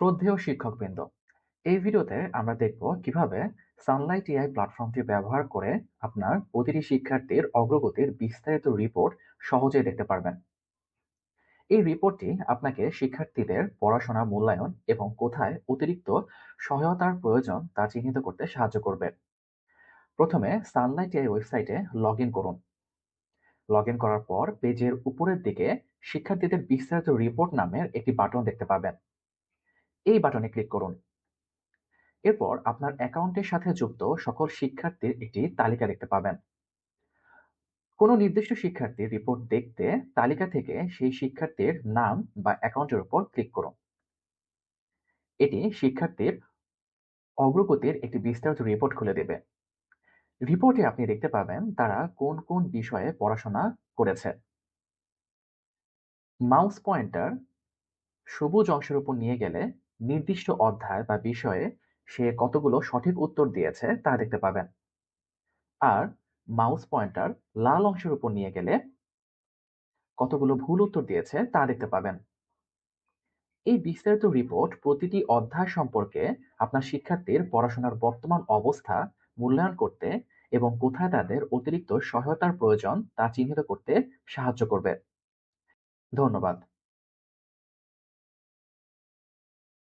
শ্রদ্ধেয় শিক্ষকবৃন্দ, এই ভিডিওতে আমরা দেখব কীভাবে সানলাইট এআই প্ল্যাটফর্মটি ব্যবহার করে আপনার প্রতিটি শিক্ষার্থীর অগ্রগতির বিস্তারিত রিপোর্ট সহজেই দেখতে পারবেন। এই রিপোর্টটি আপনাকে শিক্ষার্থীদের পড়াশোনা মূল্যায়ন এবং কোথায় অতিরিক্ত সহায়তার প্রয়োজন তা চিহ্নিত করতে সাহায্য করবে। প্রথমে সানলাইট এআই ওয়েবসাইটে লগ করুন। লগ করার পর পেজের উপরের দিকে শিক্ষার্থীদের বিস্তারিত রিপোর্ট নামের একটি বাটন দেখতে পাবেন। এই বাটনে ক্লিক করুন। এরপর আপনার অ্যাকাউন্টের সাথে যুক্ত সকল শিক্ষার্থীর একটি তালিকা দেখতে পাবেন। কোনো নির্দিষ্ট শিক্ষার্থীর রিপোর্ট দেখতে তালিকা থেকে সেই শিক্ষার্থীর নাম বা অ্যাকাউন্টের উপর ক্লিক করুন। এটি শিক্ষার্থীর অগ্রগতির একটি বিস্তারিত রিপোর্ট খুলে দেবে। রিপোর্টে আপনি দেখতে পাবেন তারা কোন কোন বিষয়ে পড়াশোনা করেছে। মাউস পয়েন্টার সবুজ অংশের উপর নিয়ে গেলে নির্দিষ্ট অধ্যায় বা বিষয়ে সে কতগুলো সঠিক উত্তর দিয়েছে তা দেখতে পাবেন। আর মাউস পয়েন্টার লাল অংশের উপর নিয়ে গেলে কতগুলো ভুল উত্তর দিয়েছে তা দেখতে পাবেন। এই বিস্তারিত রিপোর্ট প্রতিটি অধ্যায় সম্পর্কে আপনার শিক্ষার্থীর পড়াশোনার বর্তমান অবস্থা, মূল্যায়ন করতে এবং কোথায় তাদের অতিরিক্ত সহায়তার প্রয়োজন তা চিহ্নিত করতে সাহায্য করবে। ধন্যবাদ।